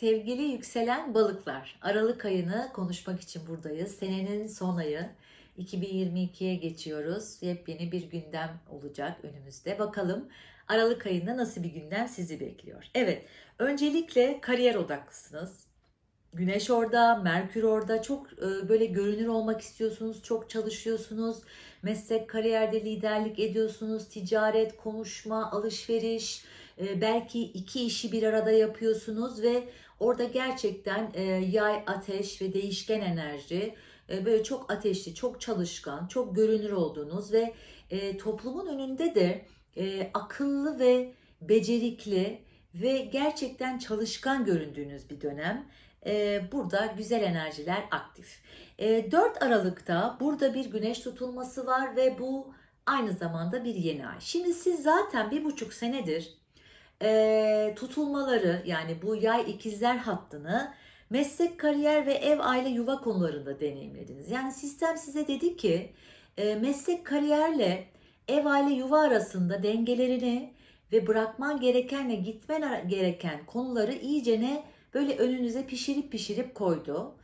Sevgili yükselen balıklar, Aralık ayını konuşmak için buradayız. Senenin son ayı. 2022'ye geçiyoruz. Yepyeni bir gündem olacak önümüzde. Bakalım Aralık ayında nasıl bir gündem sizi bekliyor? Evet, öncelikle kariyer odaklısınız. Güneş orada, Merkür orada. Çok e, böyle görünür olmak istiyorsunuz, çok çalışıyorsunuz. Meslek, kariyerde liderlik ediyorsunuz. Ticaret, konuşma, alışveriş, e, belki iki işi bir arada yapıyorsunuz ve orada gerçekten e, yay, ateş ve değişken enerji böyle çok ateşli, çok çalışkan, çok görünür olduğunuz ve toplumun önünde de akıllı ve becerikli ve gerçekten çalışkan göründüğünüz bir dönem. E, burada güzel enerjiler aktif. E, 4 Aralık'ta burada bir güneş tutulması var ve bu aynı zamanda bir yeni ay. Şimdi siz zaten bir buçuk senedir e, tutulmaları yani bu yay ikizler hattını meslek, kariyer ve ev, aile, yuva konularında deneyimlediniz. Yani sistem size dedi ki e, meslek, kariyerle ev, aile, yuva arasında dengelerini ve bırakman gerekenle gitmen gereken konuları iyicene böyle önünüze pişirip pişirip koydu.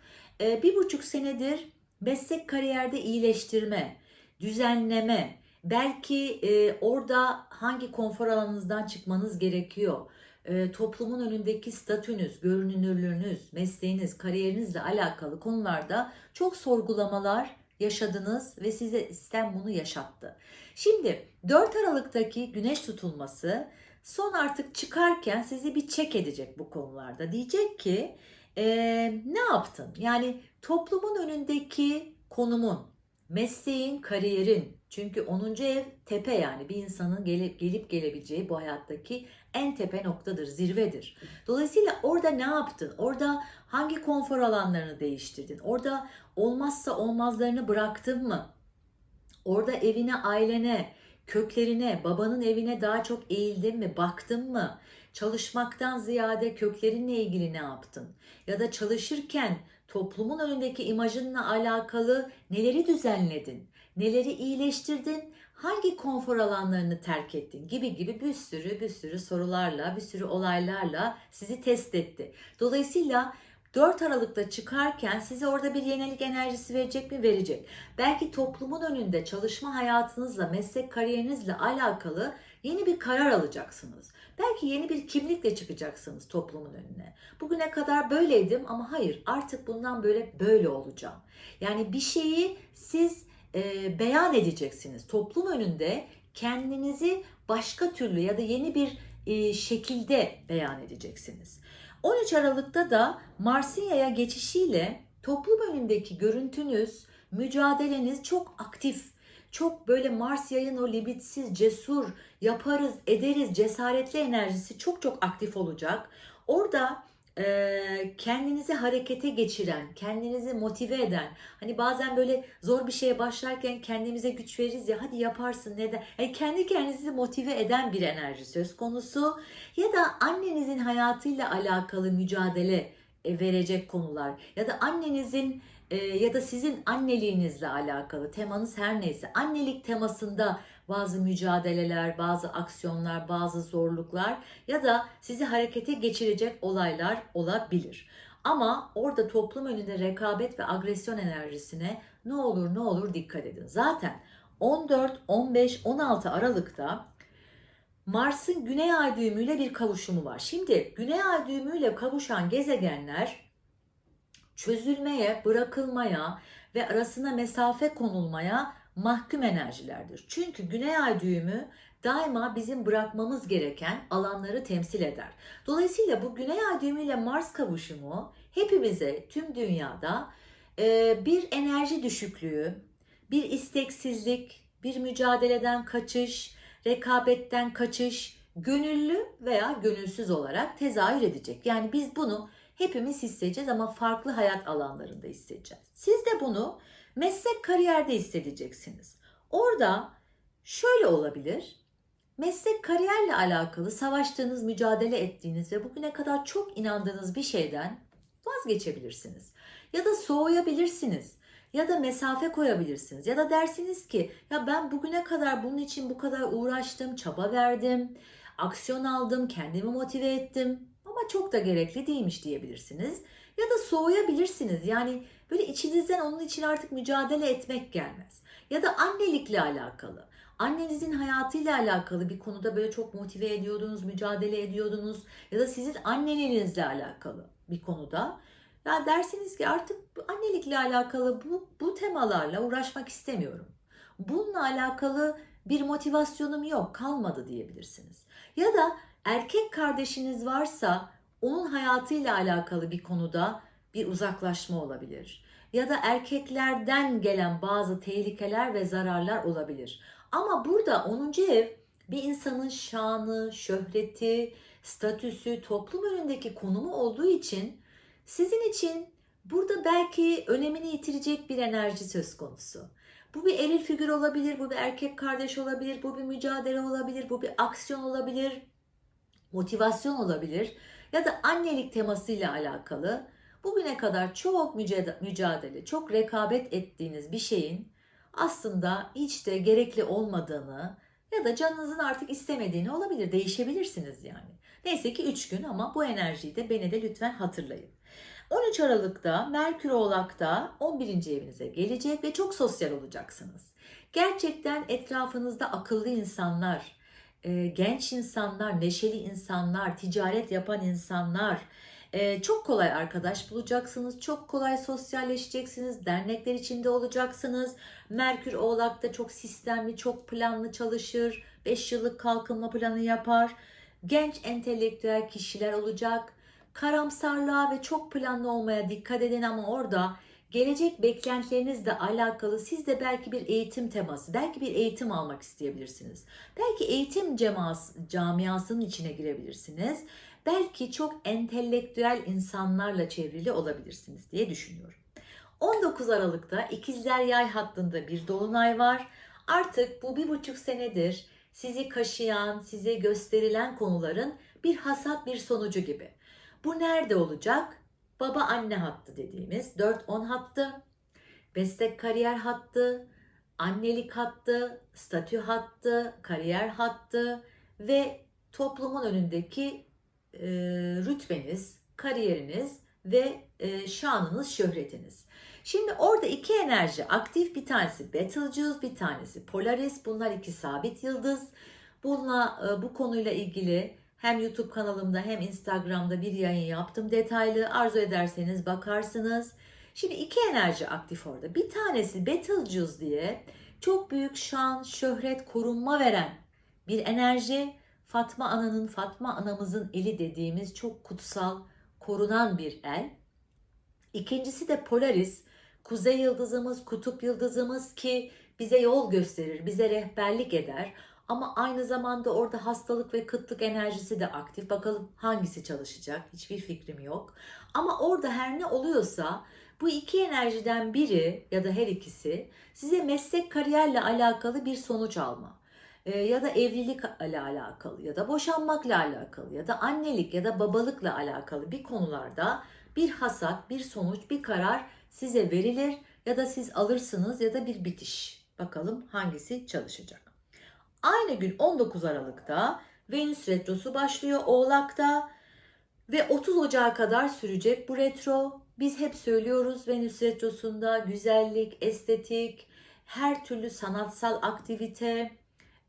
E, bir buçuk senedir meslek kariyerde iyileştirme, düzenleme, belki e, orada hangi konfor alanınızdan çıkmanız gerekiyor, e, toplumun önündeki statünüz, görünürlüğünüz, mesleğiniz, kariyerinizle alakalı konularda çok sorgulamalar yaşadınız ve size sistem bunu yaşattı. Şimdi 4 Aralık'taki güneş tutulması son artık çıkarken sizi bir çek edecek bu konularda. Diyecek ki e, ne yaptın? Yani toplumun önündeki konumun, mesleğin, kariyerin. Çünkü 10. ev tepe yani bir insanın gelip gelip gelebileceği bu hayattaki en tepe noktadır, zirvedir. Dolayısıyla orada ne yaptın? Orada hangi konfor alanlarını değiştirdin? Orada olmazsa olmazlarını bıraktın mı? Orada evine, ailene, köklerine, babanın evine daha çok eğildin mi? Baktın mı? Çalışmaktan ziyade köklerinle ilgili ne yaptın? Ya da çalışırken toplumun önündeki imajınla alakalı neleri düzenledin? Neleri iyileştirdin? Hangi konfor alanlarını terk ettin? Gibi gibi bir sürü bir sürü sorularla, bir sürü olaylarla sizi test etti. Dolayısıyla 4 Aralık'ta çıkarken size orada bir yenilik enerjisi verecek mi? Verecek. Belki toplumun önünde çalışma hayatınızla, meslek kariyerinizle alakalı yeni bir karar alacaksınız. Belki yeni bir kimlikle çıkacaksınız toplumun önüne. Bugüne kadar böyleydim ama hayır artık bundan böyle böyle olacağım. Yani bir şeyi siz e, beyan edeceksiniz. Toplum önünde kendinizi başka türlü ya da yeni bir e, şekilde beyan edeceksiniz. 13 Aralık'ta da Mars'ın yaya geçişiyle toplum önündeki görüntünüz, mücadeleniz çok aktif. Çok böyle Mars yayın o libitsiz, cesur, yaparız, ederiz, cesaretli enerjisi çok çok aktif olacak. Orada kendinizi harekete geçiren, kendinizi motive eden, hani bazen böyle zor bir şeye başlarken kendimize güç veririz ya hadi yaparsın neden? Yani kendi kendinizi motive eden bir enerji söz konusu ya da annenizin hayatıyla alakalı mücadele e, verecek konular ya da annenizin ya da sizin anneliğinizle alakalı temanız her neyse annelik temasında bazı mücadeleler, bazı aksiyonlar, bazı zorluklar ya da sizi harekete geçirecek olaylar olabilir. Ama orada toplum önünde rekabet ve agresyon enerjisine ne olur ne olur dikkat edin. Zaten 14, 15, 16 Aralık'ta Mars'ın Güney Ay düğümüyle bir kavuşumu var. Şimdi Güney Ay düğümüyle kavuşan gezegenler çözülmeye, bırakılmaya ve arasına mesafe konulmaya mahkum enerjilerdir. Çünkü Güney Ay düğümü daima bizim bırakmamız gereken alanları temsil eder. Dolayısıyla bu Güney Ay düğümü ile Mars kavuşumu hepimize, tüm dünyada e, bir enerji düşüklüğü, bir isteksizlik, bir mücadeleden kaçış, rekabetten kaçış, gönüllü veya gönülsüz olarak tezahür edecek. Yani biz bunu hepimiz hissedeceğiz ama farklı hayat alanlarında hissedeceğiz. Siz de bunu meslek kariyerde hissedeceksiniz. Orada şöyle olabilir. Meslek kariyerle alakalı savaştığınız, mücadele ettiğiniz ve bugüne kadar çok inandığınız bir şeyden vazgeçebilirsiniz. Ya da soğuyabilirsiniz. Ya da mesafe koyabilirsiniz. Ya da dersiniz ki ya ben bugüne kadar bunun için bu kadar uğraştım, çaba verdim, aksiyon aldım, kendimi motive ettim. Ama çok da gerekli değilmiş diyebilirsiniz. Ya da soğuyabilirsiniz. Yani böyle içinizden onun için artık mücadele etmek gelmez. Ya da annelikle alakalı. Annenizin hayatıyla alakalı bir konuda böyle çok motive ediyordunuz, mücadele ediyordunuz. Ya da sizin annenizle alakalı bir konuda. Ya dersiniz ki artık annelikle alakalı bu, bu temalarla uğraşmak istemiyorum. Bununla alakalı bir motivasyonum yok, kalmadı diyebilirsiniz. Ya da erkek kardeşiniz varsa onun hayatıyla alakalı bir konuda bir uzaklaşma olabilir. Ya da erkeklerden gelen bazı tehlikeler ve zararlar olabilir. Ama burada 10. ev bir insanın şanı, şöhreti, statüsü, toplum önündeki konumu olduğu için sizin için burada belki önemini yitirecek bir enerji söz konusu. Bu bir eril figür olabilir, bu bir erkek kardeş olabilir, bu bir mücadele olabilir, bu bir aksiyon olabilir, motivasyon olabilir ya da annelik temasıyla alakalı bugüne kadar çok mücadele, çok rekabet ettiğiniz bir şeyin aslında hiç de gerekli olmadığını ya da canınızın artık istemediğini olabilir. Değişebilirsiniz yani. Neyse ki 3 gün ama bu enerjiyi de beni de lütfen hatırlayın. 13 Aralık'ta Merkür Oğlak'ta 11. evinize gelecek ve çok sosyal olacaksınız. Gerçekten etrafınızda akıllı insanlar, e, genç insanlar, neşeli insanlar, ticaret yapan insanlar, e, çok kolay arkadaş bulacaksınız, çok kolay sosyalleşeceksiniz, dernekler içinde olacaksınız. Merkür Oğlak'ta çok sistemli, çok planlı çalışır, 5 yıllık kalkınma planı yapar. Genç entelektüel kişiler olacak. Karamsarlığa ve çok planlı olmaya dikkat edin ama orada gelecek beklentilerinizle alakalı siz de belki bir eğitim teması, belki bir eğitim almak isteyebilirsiniz. Belki eğitim ceması, camiasının içine girebilirsiniz. Belki çok entelektüel insanlarla çevrili olabilirsiniz diye düşünüyorum. 19 Aralık'ta İkizler Yay hattında bir dolunay var. Artık bu bir buçuk senedir sizi kaşıyan, size gösterilen konuların bir hasat bir sonucu gibi. Bu nerede olacak? Baba anne hattı dediğimiz 4-10 hattı, meslek kariyer hattı, annelik hattı, statü hattı, kariyer hattı ve toplumun önündeki e, rütbeniz, kariyeriniz ve e, şanınız, şöhretiniz. Şimdi orada iki enerji aktif bir tanesi Betelgeuse bir tanesi Polaris bunlar iki sabit yıldız. Bununla e, bu konuyla ilgili hem YouTube kanalımda hem Instagram'da bir yayın yaptım detaylı. Arzu ederseniz bakarsınız. Şimdi iki enerji aktif orada. Bir tanesi Betelgeuse diye çok büyük şan, şöhret, korunma veren bir enerji. Fatma Ana'nın, Fatma Anamızın eli dediğimiz çok kutsal, korunan bir el. İkincisi de Polaris, kuzey yıldızımız, kutup yıldızımız ki bize yol gösterir, bize rehberlik eder. Ama aynı zamanda orada hastalık ve kıtlık enerjisi de aktif. Bakalım hangisi çalışacak? Hiçbir fikrim yok. Ama orada her ne oluyorsa bu iki enerjiden biri ya da her ikisi size meslek kariyerle alakalı bir sonuç alma e, ya da evlilikle alakalı ya da boşanmakla alakalı ya da annelik ya da babalıkla alakalı bir konularda bir hasat, bir sonuç, bir karar size verilir ya da siz alırsınız ya da bir bitiş. Bakalım hangisi çalışacak. Aynı gün 19 Aralık'ta Venüs retrosu başlıyor Oğlak'ta ve 30 Ocağı kadar sürecek bu retro. Biz hep söylüyoruz Venüs retrosunda güzellik, estetik, her türlü sanatsal aktivite,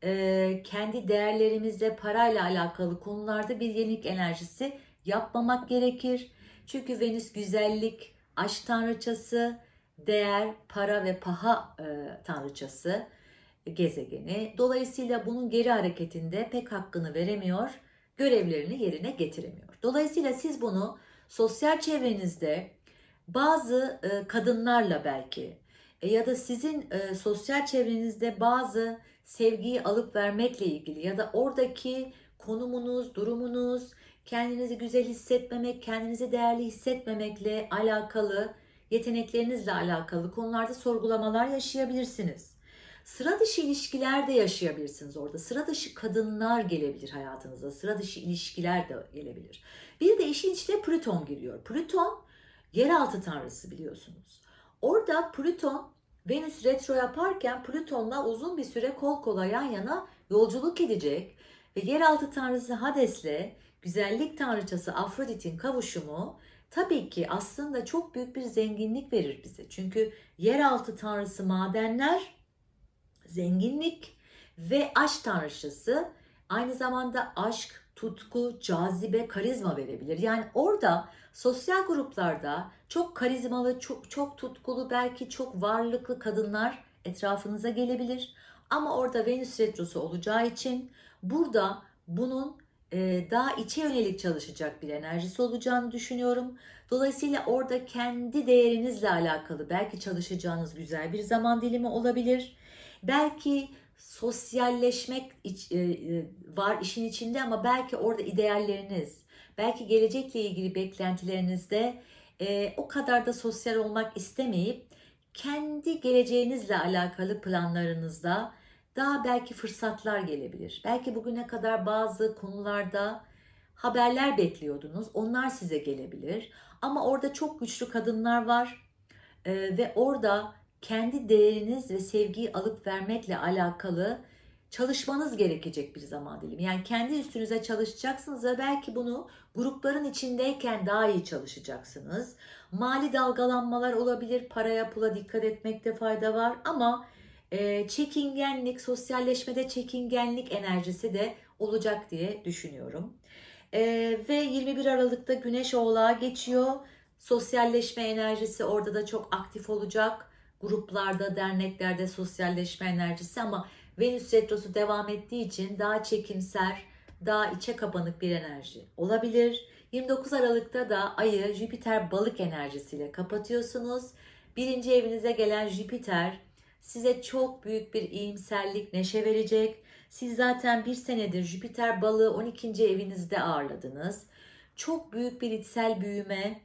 e, kendi değerlerimizle parayla alakalı konularda bir yenilik enerjisi yapmamak gerekir. Çünkü Venüs güzellik, aşk tanrıçası, değer, para ve paha e, tanrıçası gezegeni. Dolayısıyla bunun geri hareketinde pek hakkını veremiyor, görevlerini yerine getiremiyor. Dolayısıyla siz bunu sosyal çevrenizde bazı e, kadınlarla belki e, ya da sizin e, sosyal çevrenizde bazı sevgiyi alıp vermekle ilgili ya da oradaki konumunuz, durumunuz, kendinizi güzel hissetmemek, kendinizi değerli hissetmemekle alakalı, yeteneklerinizle alakalı konularda sorgulamalar yaşayabilirsiniz. Sıra dışı ilişkiler de yaşayabilirsiniz orada. Sıra dışı kadınlar gelebilir hayatınıza. Sıra dışı ilişkiler de gelebilir. Bir de işin içine Plüton giriyor. Plüton yeraltı tanrısı biliyorsunuz. Orada Plüton Venüs retro yaparken Plüton'la uzun bir süre kol kola yan yana yolculuk edecek ve yeraltı tanrısı Hades'le güzellik tanrıçası Afrodit'in kavuşumu tabii ki aslında çok büyük bir zenginlik verir bize. Çünkü yeraltı tanrısı madenler, zenginlik ve aşk tanrıçası aynı zamanda aşk, tutku, cazibe, karizma verebilir. Yani orada sosyal gruplarda çok karizmalı, çok, çok tutkulu, belki çok varlıklı kadınlar etrafınıza gelebilir. Ama orada Venüs retrosu olacağı için burada bunun e, daha içe yönelik çalışacak bir enerjisi olacağını düşünüyorum. Dolayısıyla orada kendi değerinizle alakalı belki çalışacağınız güzel bir zaman dilimi olabilir. Belki sosyalleşmek e, e, var işin içinde ama belki orada idealleriniz, belki gelecekle ilgili beklentilerinizde e, o kadar da sosyal olmak istemeyip kendi geleceğinizle alakalı planlarınızda daha belki fırsatlar gelebilir. Belki bugüne kadar bazı konularda haberler bekliyordunuz. Onlar size gelebilir. Ama orada çok güçlü kadınlar var. Ee, ve orada kendi değeriniz ve sevgiyi alıp vermekle alakalı çalışmanız gerekecek bir zaman dilimi. Yani kendi üstünüze çalışacaksınız ve belki bunu grupların içindeyken daha iyi çalışacaksınız. Mali dalgalanmalar olabilir, paraya pula dikkat etmekte fayda var ama e, çekingenlik, sosyalleşmede çekingenlik enerjisi de olacak diye düşünüyorum. E, ve 21 Aralık'ta Güneş Oğlağa geçiyor. Sosyalleşme enerjisi orada da çok aktif olacak. Gruplarda, derneklerde sosyalleşme enerjisi ama Venüs retrosu devam ettiği için daha çekimser, daha içe kapanık bir enerji olabilir. 29 Aralık'ta da ayı Jüpiter balık enerjisiyle kapatıyorsunuz. Birinci evinize gelen Jüpiter size çok büyük bir iyimserlik, neşe verecek. Siz zaten bir senedir Jüpiter balığı 12. evinizde ağırladınız. Çok büyük bir içsel büyüme,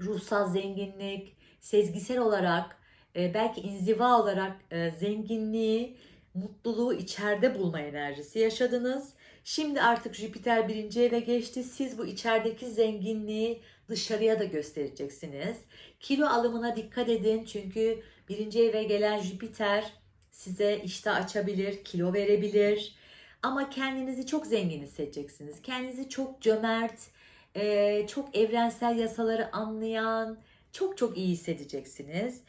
ruhsal zenginlik, sezgisel olarak, e, belki inziva olarak e, zenginliği, mutluluğu içeride bulma enerjisi yaşadınız. Şimdi artık Jüpiter birinci eve geçti. Siz bu içerideki zenginliği dışarıya da göstereceksiniz. Kilo alımına dikkat edin çünkü birinci eve gelen Jüpiter size iştah açabilir, kilo verebilir. Ama kendinizi çok zengin hissedeceksiniz. Kendinizi çok cömert, e, çok evrensel yasaları anlayan, çok çok iyi hissedeceksiniz.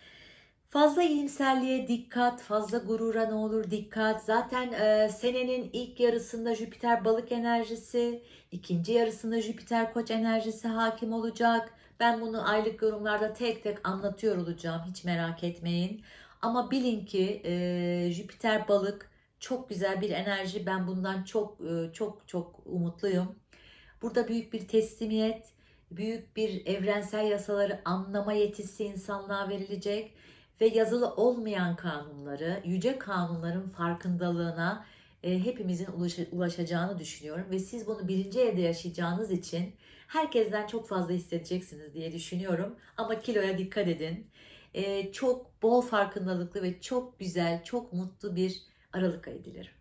Fazla iyimserliğe dikkat, fazla gurura ne olur dikkat. Zaten e, senenin ilk yarısında Jüpiter balık enerjisi, ikinci yarısında Jüpiter koç enerjisi hakim olacak. Ben bunu aylık yorumlarda tek tek anlatıyor olacağım. Hiç merak etmeyin. Ama bilin ki e, Jüpiter balık çok güzel bir enerji. Ben bundan çok e, çok çok umutluyum. Burada büyük bir teslimiyet, büyük bir evrensel yasaları anlama yetisi insanlığa verilecek ve yazılı olmayan kanunları, yüce kanunların farkındalığına e, hepimizin ulaş- ulaşacağını düşünüyorum ve siz bunu birinci evde yaşayacağınız için herkesten çok fazla hissedeceksiniz diye düşünüyorum. Ama kiloya dikkat edin. E, çok bol farkındalıklı ve çok güzel, çok mutlu bir Aralık ayı dilerim.